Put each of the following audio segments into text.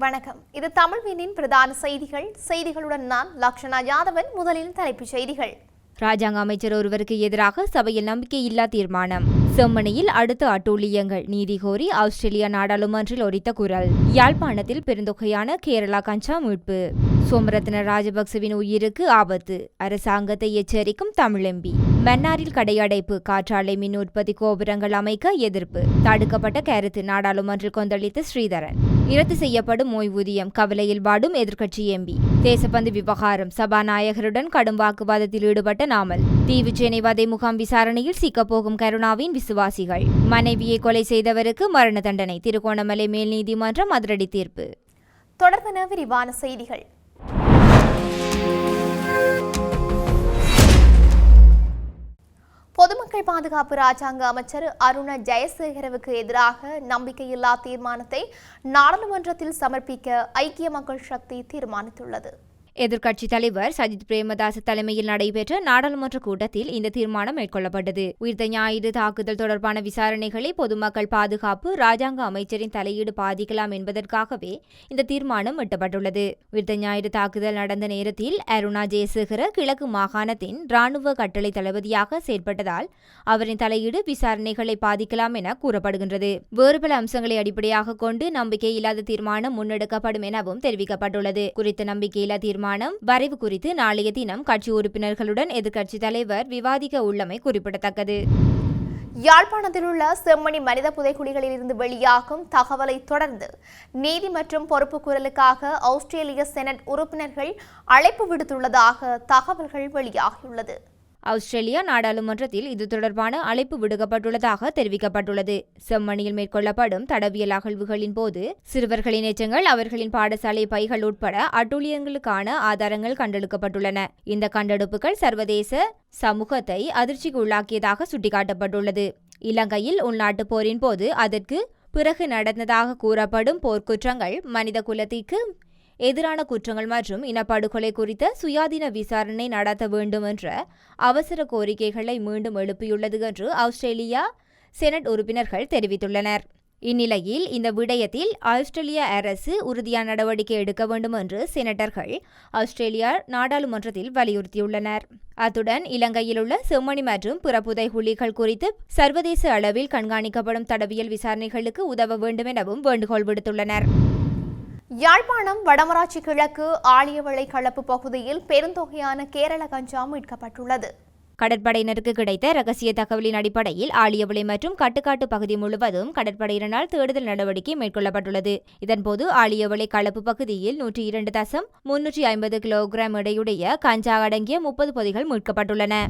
வணக்கம். இது தமிழ்வீனின் பிரதான செய்திகள். செய்திகளுடன் நான் லக்ஷனா யாதவன். முதலில் தலைப்புச் செய்திகள். ராஜாங்க அமைச்சர் ஒருவருக்கு எதிராக சபையில் நம்பிக்கையில்லா தீர்மானம். செம்மணியில் அடுத்த அட்டூழியங்கள். நீதி கோரி ஆஸ்திரேலியா நாடாளுமன்றில் ஒரித்த குரல். யாழ்ப்பாணத்தில் பெருந்தொகையான கேரளா கஞ்சா மீட்பு. சோமரத்ன ராஜபக்சவின் உயிருக்கு ஆபத்து. அரசாங்கத்தை எச்சரிக்கும் தமிழ் எம்பி. மன்னாரில் கடையடைப்பு காற்றாலை மின் உற்பத்தி கோபுரங்கள் அமைக்க எதிர்ப்பு. தடுக்கப்பட்ட கருத்து நாடாளுமன்றில் கொந்தளித்த ஸ்ரீதரன். இரத்து செய்யப்படும் ஓய்வூதியம் கவலையில் வாடும் எதிர்க்கட்சி எம்பி. தேசப்பந்து விவகாரம் சபாநாயகருடன் கடும் வாக்குவாதத்தில் ஈடுபட்ட நாமல். தீவு வதை முகாம் விசாரணையில் சிக்கப்போகும் கருணாவின் விசுவாசிகள். மனைவியை கொலை செய்தவருக்கு மரண தண்டனை திருகோணமலை மேல் நீதிமன்றம் அதிரடி தீர்ப்பு. தொடர்பென விரிவான செய்திகள். பொதுமக்கள் பாதுகாப்பு ராஜாங்க அமைச்சர் அருண ஜெயசேகரவுக்கு எதிராக நம்பிக்கையில்லா தீர்மானத்தை நாடாளுமன்றத்தில் சமர்ப்பிக்க ஐக்கிய மக்கள் சக்தி தீர்மானித்துள்ளது. எதிர்க்கட்சித் தலைவர் சஜித் பிரேமதாச தலைமையில் நடைபெற்ற நாடாளுமன்ற கூட்டத்தில் இந்த தீர்மானம் மேற்கொள்ளப்பட்டது. உயிர்த்த ஞாயிறு தாக்குதல் தொடர்பான விசாரணைகளை பொதுமக்கள் பாதுகாப்பு ராஜாங்க அமைச்சரின் தலையீடு பாதிக்கலாம் என்பதற்காகவே இந்த தீர்மானம் எட்டப்பட்டுள்ளது. உயிர்த்த ஞாயிறு தாக்குதல் நடந்த நேரத்தில் அருணா ஜெயசேகர கிழக்கு மாகாணத்தின் ராணுவ கட்டளை தளபதியாக செயற்பட்டதால் அவரின் தலையீடு விசாரணைகளை பாதிக்கலாம் என கூறப்படுகின்றது. வேறு பல அம்சங்களை அடிப்படையாக கொண்டு நம்பிக்கையில்லாத தீர்மானம் முன்னெடுக்கப்படும் எனவும் தெரிவிக்கப்பட்டுள்ளது. குறித்த நம்பிக்கையில்லா தீர்மானம் வரைவு குறித்து நாளைய தினம் கட்சி உறுப்பினர்களுடன் எதிர்க்கட்சித் தலைவர் விவாதிக்க உள்ளமை குறிப்பிடத்தக்கது. யாழ்ப்பாணத்தில் உள்ள செம்மணி மனித புதைக்குழிகளில் இருந்து வெளியாகும் தகவலை தொடர்ந்து நீதி மற்றும் பொறுப்பு குரலுக்காக ஆஸ்திரேலிய செனட் உறுப்பினர்கள் அழைப்பு விடுத்துள்ளதாக தகவல்கள் வெளியாகியுள்ளது. ஆஸ்திரேலியா நாடாளுமன்றத்தில் இது தொடர்பான அழைப்பு விடுக்கப்பட்டுள்ளதாக தெரிவிக்கப்பட்டுள்ளது. செம்மணியில் மேற்கொள்ளப்படும் தடவியல் அகழ்வுகளின் போது சிறுவர்களின் எச்சங்கள் அவர்களின் பாடசாலை பைகள் உட்பட அட்டூழியங்களுக்கான ஆதாரங்கள் கண்டெடுக்கப்பட்டுள்ளன. இந்த கண்டெடுப்புகள் சர்வதேச சமூகத்தை அதிர்ச்சிக்கு உள்ளாக்கியதாக சுட்டிக்காட்டப்பட்டுள்ளது. இலங்கையில் உள்நாட்டு போரின் போது அதற்கு பிறகு நடந்ததாக கூறப்படும் போர்க்குற்றங்கள் மனித குலத்திற்கு எதிரான குற்றங்கள் மற்றும் இனப்படுகொலை குறித்த சுயாதீன விசாரணை நடத்த வேண்டும் என்ற அவசர கோரிக்கைகளை மீண்டும் எழுப்பியுள்ளது என்று ஆஸ்திரேலியா செனட் உறுப்பினர்கள் தெரிவித்துள்ளனர். இந்நிலையில் இந்த விடயத்தில் ஆஸ்திரேலிய அரசு உறுதியான நடவடிக்கை எடுக்க வேண்டும் என்று செனட்டர்கள் ஆஸ்திரேலியா நாடாளுமன்றத்தில் வலியுறுத்தியுள்ளனர். அத்துடன் இலங்கையில் உள்ள செம்மணி மற்றும் பிற புதைகுழிகள் குறித்து சர்வதேச அளவில் கண்காணிக்கப்படும் தடவியல் விசாரணைகளுக்கு உதவ வேண்டும் எனவும் வேண்டுகோள் விடுத்துள்ளனர். யாழ்ப்பாணம் வடமராட்சி கிழக்கு ஆழியவளை களப்பு பகுதியில் பெருந்தொகையான கேரள கஞ்சா மீட்கப்பட்டுள்ளது. கடற்படையினருக்கு கிடைத்த ரகசிய தகவலின் அடிப்படையில் ஆலியவிளை மற்றும் கட்டுக்காட்டு பகுதி முழுவதும் கடற்படையினரால் தேடுதல் நடவடிக்கை மேற்கொள்ளப்பட்டுள்ளது. இதன்போது ஆலியவிளை களப்பு பகுதியில் நூற்றி இரண்டு தசம் முன்னூற்றி ஐம்பது கிலோகிராம் எடையுடைய கஞ்சா அடங்கிய முப்பது பொதிகள் மீட்கப்பட்டுள்ளன.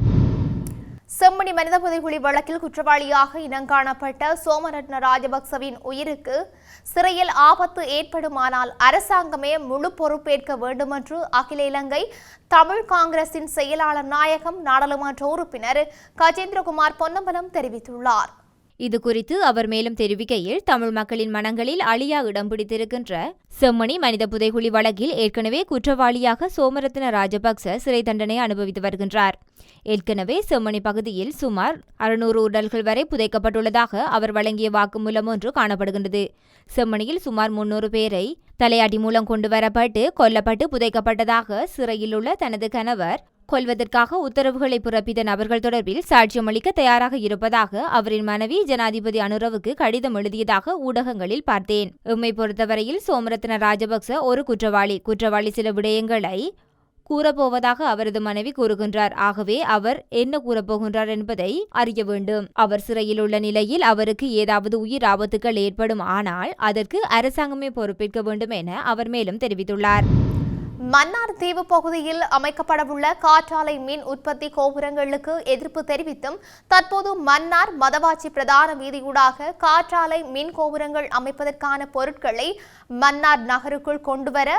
செம்மணி மனித புதைகுழி வழக்கில் குற்றவாளியாக இனங்காணப்பட்ட சோமரத்ன ராஜபக்சவின் உயிருக்கு சிறையில் ஆபத்து ஏற்படுமானால் அரசாங்கமே முழு பொறுப்பேற்க வேண்டுமென்று அகில இலங்கை தமிழ் காங்கிரசின் செயலாளர் நாயகம் நாடாளுமன்ற உறுப்பினர் கஜேந்திரகுமார் பொன்னம்பலம் தெரிவித்துள்ளார். இதுகுறித்து அவர் மேலும் தெரிவிக்கையில் தமிழ் மக்களின் மனங்களில் அழியா இடம் பிடித்திருக்கின்ற செம்மணி மனித புதைகுழி வழக்கில் ஏற்கனவே குற்றவாளியாக சோமரத்ன ராஜபக்ச சிறை தண்டனை அனுபவித்து வருகின்றார். ஏற்கனவே செம்மணி பகுதியில் சுமார் அறுநூறு உடல்கள் வரை புதைக்கப்பட்டுள்ளதாக அவர் வழங்கிய வாக்குமூலம் ஒன்று காணப்படுகின்றது. செம்மணியில் சுமார் முன்னூறு பேரை தலையாட்டி மூலம் கொண்டு வரப்பட்டு கொல்லப்பட்டு புதைக்கப்பட்டதாக சிறையில் உள்ள தனது கணவர் கொல்வதற்காக உத்தரவுகளை பிறப்பித்த நபர்கள் தொடர்பில் சாட்சியம் அளிக்க தயாராக இருப்பதாக அவரின் மனைவி ஜனாதிபதி அனுரவுக்கு கடிதம் எழுதியதாக ஊடகங்களில் பார்த்தேன். எம்மை பொறுத்தவரையில் சோமரத்ன ராஜபக்ச ஒரு குற்றவாளி. குற்றவாளி சில விடயங்களை கூறப்போவதாக அவரது மனைவி கூறுகின்றார். ஆகவே அவர் என்ன கூறப்போகின்றார் என்பதை அறிய வேண்டும். அவர் சிறையில் உள்ள நிலையில் அவருக்கு ஏதாவது உயிர் ஆபத்துகள் ஏற்படும் ஆனால் அதற்கு அரசாங்கமே பொறுப்பேற்க வேண்டும் என அவர் மேலும் தெரிவித்துள்ளார். மன்னார் தீவு பகுதியில் அமைக்கப்படவுள்ள காற்றாலை மின் உற்பத்தி கோபுரங்களுக்கு எதிர்ப்பு தெரிவித்தும் தற்போது மன்னார் மதவாச்சி பிரதான வீதியூடாக காற்றாலை மின் கோபுரங்கள் அமைப்பதற்கான பொருட்களை மன்னார் நகருக்குள் கொண்டுவர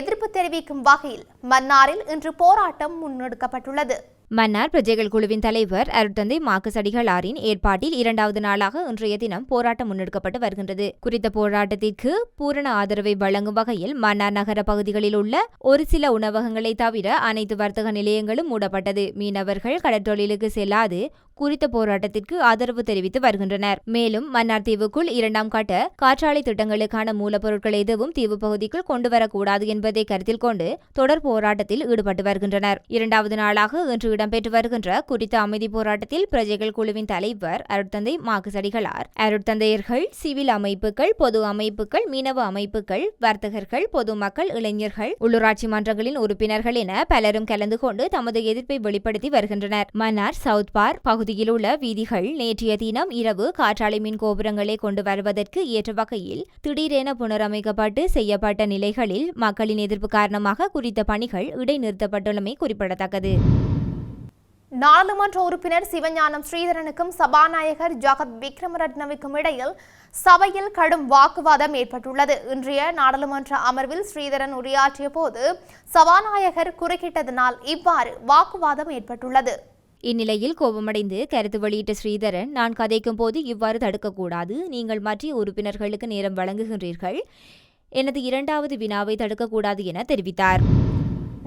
எதிர்ப்பு தெரிவிக்கும் வகையில் மன்னாரில் இன்று போராட்டம் முன்னெடுக்கப்பட்டுள்ளது. மன்னார் பிரஜைகள் குழுவின் தலைவர் அருட்தந்தை மாக்குசடிகளாரின் ஏற்பாட்டில் இரண்டாவது நாளாக இன்றைய தினம் போராட்டம் முன்னெடுக்கப்பட்டு வருகின்றது. குறித்த போராட்டத்திற்கு பூரண ஆதரவை வழங்கும் வகையில் மன்னார் நகர பகுதிகளில் உள்ள ஒரு சில உணவகங்களை தவிர அனைத்து வர்த்தக நிலையங்களும் மூடப்பட்டது. மீனவர்கள் கடற்றொழிலுக்கு செல்லாது குறித்த போராட்டத்திற்கு ஆதரவு தெரிவித்து வருகின்றனர். மேலும் மன்னார் தீவுக்குள் இரண்டாம் கட்ட காற்றாலை திட்டங்களுக்கான மூலப்பொருட்கள் எதுவும் தீவு பகுதிக்குள் கொண்டுவரக்கூடாது என்பதை கருத்தில் கொண்டு தொடர் போராட்டத்தில் ஈடுபட்டு வருகின்றனர். இரண்டாவது நாளாக இன்று இடம்பெற்று வருகின்ற குறித்த அமைதி போராட்டத்தில் பிரஜைகள் குழுவின் தலைவர் அருட்தந்தை மாக்குசடிகளார் அருட்தந்தையர்கள் சிவில் அமைப்புகள் பொது அமைப்புகள் மீனவ அமைப்புகள் வர்த்தகர்கள் பொதுமக்கள் இளைஞர்கள் உள்ளூராட்சி மன்றங்களின் உறுப்பினர்கள் என பலரும் கலந்து கொண்டு தமது எதிர்ப்பை வெளிப்படுத்தி வருகின்றனர். மன்னார் சவுத் பார் பகுதியில் உள்ள வீதிகள் நேற்றைய தினம் இரவு காற்றாலை மின் கோபுரங்களை கொண்டு வருவதற்கு ஏற்ற வகையில் திடீரென புனரமைக்கப்பட்டு செய்யப்பட்ட நிலைகளில் மக்களின் எதிர்ப்பு காரணமாக குறித்த பணிகள் இடைநிறுத்தப்பட்டுள்ளமை குறிப்பிடத்தக்கது. நாடாளுமன்ற உறுப்பினர் சிவஞானம் ஸ்ரீதரனுக்கும் சபாநாயகர் ஜகத் விக்ரமரட்னவிக்கும் இடையில் சபையில் கடும் வாக்குவாதம் ஏற்பட்டுள்ளது. இன்றைய நாடாளுமன்ற அமர்வில் ஸ்ரீதரன் உரையாற்றிய போது சபாநாயகர் குறுக்கிட்டதனால் இவ்வாறு வாக்குவாதம் ஏற்பட்டுள்ளது. இந்நிலையில் கோபமடைந்து கருத்து வெளியிட்ட ஸ்ரீதரன் நான் கதைக்கும் போது இவ்வாறு தடுக்கக்கூடாது. நீங்கள் மற்ற உறுப்பினர்களுக்கு நேரம் வழங்குகின்றீர்கள். எனது இரண்டாவது வினாவை தடுக்கக்கூடாது என தெரிவித்தார்.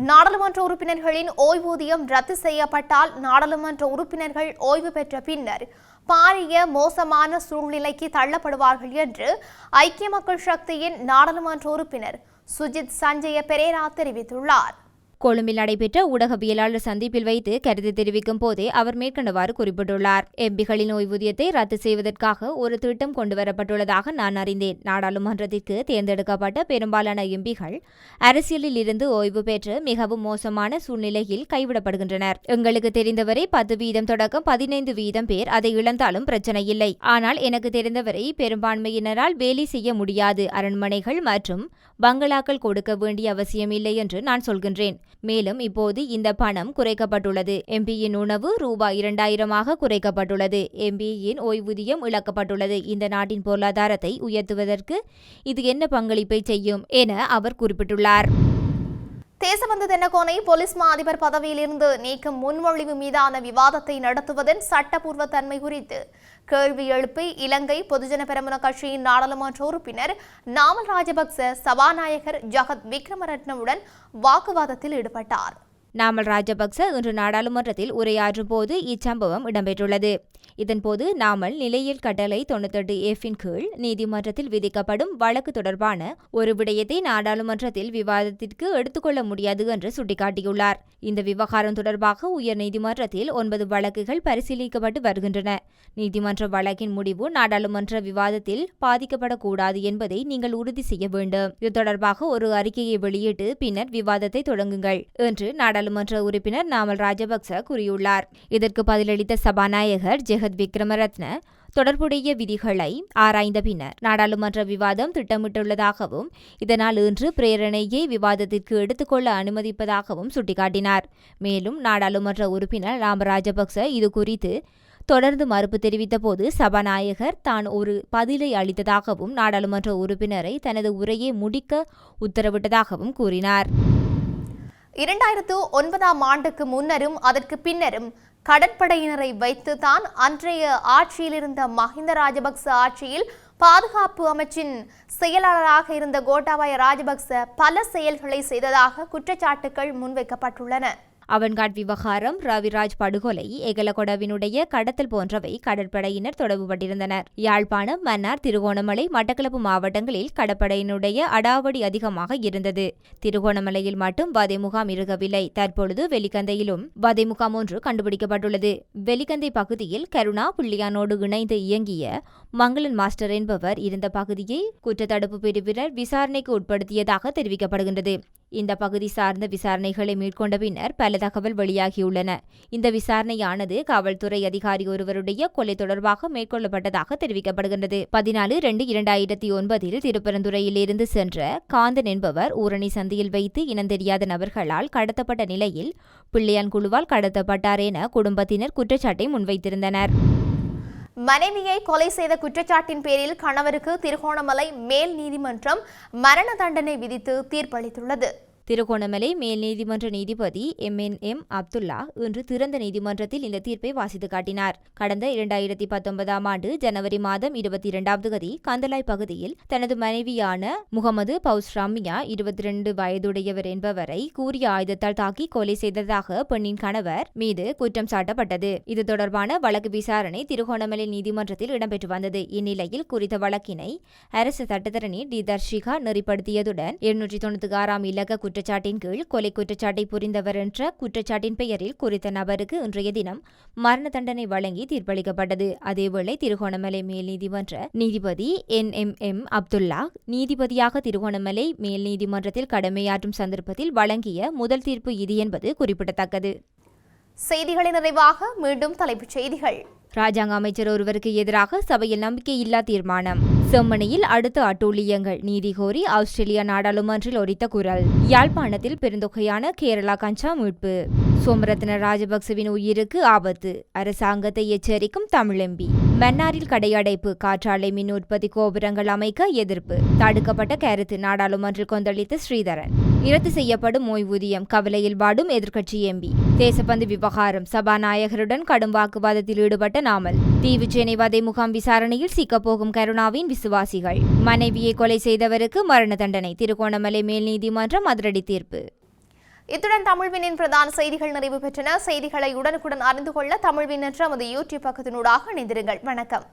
நாடாளுமன்ற உறுப்பினர்களின் ஓய்வூதியம் ரத்து செய்யப்பட்டால் நாடாளுமன்ற உறுப்பினர்கள் ஓய்வு பெற்ற பின்னர் பாரிய மோசமான சூழ்நிலைக்கு தள்ளப்படுவார்கள் என்று ஐக்கிய மக்கள் சக்தியின் நாடாளுமன்ற உறுப்பினர் சுஜித் சஞ்சய பெரேரா தெரிவித்துள்ளார். கொழும்பில் நடைபெற்ற ஊடகவியலாளர் சந்திப்பில் வைத்து கருத்து தெரிவிக்கும் போதே அவர் மேற்கண்டவாறு குறிப்பிட்டுள்ளார். எம்பிகளின் ஓய்வூதியத்தை ரத்து செய்வதற்காக ஒரு திட்டம் கொண்டுவரப்பட்டுள்ளதாக நான் அறிந்தேன். நாடாளுமன்றத்திற்கு தேர்ந்தெடுக்கப்பட்ட பெரும்பாலான எம்பிகள் அரசியலில் இருந்து ஓய்வு பெற்று மிகவும் மோசமான சூழ்நிலையில் கைவிடப்படுகின்றனர். எங்களுக்கு தெரிந்தவரை பத்து வீதம் தொடக்கம் பதினைந்து வீதம் பேர் அதை இழந்தாலும் பிரச்சனை இல்லை. ஆனால் எனக்கு தெரிந்தவரை பெரும்பான்மையினரால் வேலை செய்ய முடியாது. அரண்மனைகள் மற்றும் பங்களாக்கள் கொடுக்க வேண்டிய அவசியமில்லை என்று நான் சொல்கின்றேன். மேலும் இப்போது இந்த பணம் குறைக்கப்பட்டுள்ளது. எம்பியின் உணவு ரூபாய் இரண்டாயிரமாக குறைக்கப்பட்டுள்ளது. எம்பியின் ஓய்வூதியம் இழக்கப்பட்டுள்ளது. இந்த நாட்டின் பொருளாதாரத்தை உயர்த்துவதற்கு இது என்ன பங்களிப்பை செய்யும் என அவர் குறிப்பிட்டுள்ளார். தேசபந்து தென்னகோனை போலீஸ் மா அதிபர் பதவியிலிருந்து நீக்கும் முன்மொழிவு மீதான விவாதத்தை நடத்துவதன் சட்டப்பூர்வ தன்மை குறித்து கேள்வி எழுப்பி இலங்கை பொதுஜன பெரமுன கட்சியின் நாடாளுமன்ற உறுப்பினர் நாமல் ராஜபக்ச சபாநாயகர் ஜகத் விக்ரமரட்னவுடன் வாக்குவாதத்தில் ஈடுபட்டார். நாமல் ராஜபக்ச இன்று நாடாளுமன்றத்தில் உரையாற்றும் போது இச்சம்பவம் இடம்பெற்றுள்ளது. இதன்போது நாமல் நிலையில் கட்டளை தொண்ணூத்தெட்டு எஃபின் கீழ் நீதிமன்றத்தில் விதிக்கப்படும் வழக்கு தொடர்பான ஒரு விடயத்தை நாடாளுமன்றத்தில் விவாதத்திற்கு எடுத்துக்கொள்ள முடியாது என்று சுட்டிக்காட்டியுள்ளார். இந்த விவகாரம் தொடர்பாக உயர் நீதிமன்றத்தில் ஒன்பது வழக்குகள் பரிசீலிக்கப்பட்டு வருகின்றன. நீதிமன்ற வழக்கின் முடிவு நாடாளுமன்ற விவாதத்தில் பாதிக்கப்படக்கூடாது என்பதை நீங்கள் உறுதி செய்ய வேண்டும். இது தொடர்பாக ஒரு அறிக்கையை வெளியிட்டு பின்னர் விவாதத்தை தொடங்குங்கள் என்று நாடாளுமன்ற உறுப்பினர் நாமல் ராஜபக்ச கூறியுள்ளார். இதற்கு பதிலளித்த சபாநாயகர் ஜெகத் விக்ரமரத்ன தொடர்புடைய விதிகளை ஆராய்ந்த பின்னர் நாடாளுமன்ற விவாதம் திட்டமிட்டுள்ளதாகவும் இதனால் இன்று பிரேரணையை விவாதத்திற்கு எடுத்துக்கொள்ள அனுமதிப்பதாகவும் சுட்டிக்காட்டினார். மேலும் நாடாளுமன்ற உறுப்பினர் ராம ராஜபக்ச இது குறித்து தொடர்ந்து மறுப்பு தெரிவித்த போது சபாநாயகர் தான் ஒரு பதிலை அளித்ததாகவும் நாடாளுமன்ற உறுப்பினரை தனது உரையை முடிக்க உத்தரவிட்டதாகவும் கூறினார். இரண்டாயிரத்து ஒன்பதாம் ஆண்டுக்கு முன்னரும் அதற்கு பின்னரும் கடற்படையினரை வைத்து தான் அன்றைய ஆட்சியில் இருந்த மஹிந்த ராஜபக்ச ஆட்சியில் பாதுகாப்பு அமைச்சின் செயலாளராக இருந்த கோட்டாபாய ராஜபக்ச பல செயல்களை செய்ததாக குற்றச்சாட்டுகள் முன்வைக்கப்பட்டுள்ளன. அவன்காட் விவகாரம் ரவிராஜ் படுகொலை எகலகொடவினுடைய கடத்தல் போன்றவை கடற்படையினர் தொடர்புபட்டிருந்தனர். யாழ்ப்பாணம் மன்னார் திருகோணமலை மட்டக்களப்பு மாவட்டங்களில் கடற்படையினுடைய அடாவடி அதிகமாக இருந்தது. திருகோணமலையில் மட்டும் வதை முகாம் இருக்கவில்லை தற்பொழுது வெலிகந்தையிலும் வதை முகாம் ஒன்று கண்டுபிடிக்கப்பட்டுள்ளது. வெலிகந்தை பகுதியில் கருணா புள்ளியானோடு இணைந்து இயங்கிய மங்களன் மாஸ்டர் என்பவர் இருந்த பகுதியை குற்றத்தடுப்பு பிரிவினர் விசாரணைக்கு உட்படுத்தியதாக தெரிவிக்கப்படுகின்றது. இந்த பகுதி சார்ந்த விசாரணைகளை மேற்கொண்ட பின்னர் பல தகவல் வெளியாகியுள்ளன. இந்த விசாரணையானது காவல்துறை அதிகாரி ஒருவருடைய கொலை தொடர்பாக மேற்கொள்ளப்பட்டதாக தெரிவிக்கப்படுகின்றது. பதினாலு ரெண்டு இரண்டாயிரத்தி ஒன்பதில் திருப்பரந்துறையிலிருந்து சென்ற காந்தன் என்பவர் ஊரணி சந்தியில் வைத்து இனந்தெரியாத நபர்களால் கடத்தப்பட்ட நிலையில் பிள்ளையான் குழுவால் கடத்தப்பட்டார் என குடும்பத்தினர் குற்றச்சாட்டை முன்வைத்திருந்தனர். மனைவியை கொலை செய்த குற்றச்சாட்டின் பேரில் கணவருக்கு திருகோணமலை மேல் நீதிமன்றம் மரண தண்டனை விதித்து தீர்ப்பளித்துள்ளது. திருகோணமலை மேல் நீதிமன்ற நீதிபதி எம் என் எம். அப்துல்லா இன்று திறந்த நீதிமன்றத்தில் இந்த தீர்ப்பை வாசித்து காட்டினார். கடந்த இரண்டாயிரத்தி பத்தொன்பதாம் ஆண்டு ஜனவரி மாதம் இருபத்தி இரண்டாம் தேதி கந்தலாய் பகுதியில் தனது மனைவியான முகமது பவுஸ் ரம்யா இருபத்தி ரெண்டு வயதுடையவர் என்பவரை கூறிய ஆயுதத்தால் தாக்கி கொலை செய்ததாக பெண்ணின் கணவர் மீது குற்றம் சாட்டப்பட்டது. இது தொடர்பான வழக்கு விசாரணை திருகோணமலை நீதிமன்றத்தில் இடம்பெற்று வந்தது. இந்நிலையில் குறித்த வழக்கினை அரசு சட்டத்தரணி டி தர்ஷிகா நெறிப்படுத்தியதுடன் இருநூற்றி தொண்ணூத்தி ஆறாம் இலக்க குற்றச்சாட்டின் கீழ் கொலை குற்றச்சாட்டை புரிந்தவர் என்ற குற்றச்சாட்டின் பெயரில் குறித்த நபருக்கு இன்றைய தினம் மரண தண்டனை வழங்கி தீர்ப்பளிக்கப்பட்டது. அதேவேளை திருகோணமலை மேல் நீதிமன்ற நீதிபதி என் எம் எம் அப்துல்லா நீதிபதியாக திருகோணமலை மேல் நீதிமன்றத்தில் கடமையாற்றும் சந்தர்ப்பத்தில் வழங்கிய முதல் தீர்ப்பு இது என்பது குறிப்பிடத்தக்கது. செய்திகளின் நிறைவாக மீண்டும் தலைப்புச் செய்திகள். ராஜாங்க அமைச்சர் ஒருவருக்கு எதிராக சபையில் நம்பிக்கையில்லா தீர்மானம். செம்மணியில் அடுத்த அட்டூழியங்கள் நீதி கோரி ஆஸ்திரேலியா நாடாளுமன்றில் ஒரித்த குரல். யாழ்ப்பாணத்தில் பெருந்தொகையான கேரளா கஞ்சா மீட்பு. சோமரத்ன ராஜபக்சவின் உயிருக்கு ஆபத்து. அரசாங்கத்தை எச்சரிக்கும் தமிழ் எம்பி. மன்னாரில் கடையடைப்பு காற்றாலை மின் உற்பத்தி கோபுரங்கள் அமைக்க எதிர்ப்பு. தடுக்கப்பட்ட கருத்து நாடாளுமன்றில் கொந்தளித்த ஸ்ரீதரன். இரத்து செய்யப்படும் ஓய்வூதியம் கவலையில் வாடும் எதிர்க்கட்சி எம்பி. தேசப்பந்து விவகாரம் சபாநாயகருடன் கடும் வாக்குவாதத்தில் ஈடுபட்ட நாமல். தீவு சென்னை முகாம் விசாரணையில் சிக்கப்போகும் கருணாவின் விசுவாசிகள். மனைவியை கொலை செய்தவருக்கு மரண தண்டனை திருகோணமலை மேல் நீதிமன்றம் அதிரடி தீர்ப்பு. இத்துடன் தமிழ்வினின் பிரதான செய்திகள் நிறைவு பெற்றன. செய்திகளை உடனுக்குடன் அறிந்து கொள்ள தமிழ்வின் என்ற நமது யூடியூப் பக்கத்தினூடாக இணைந்திருங்கள். வணக்கம்.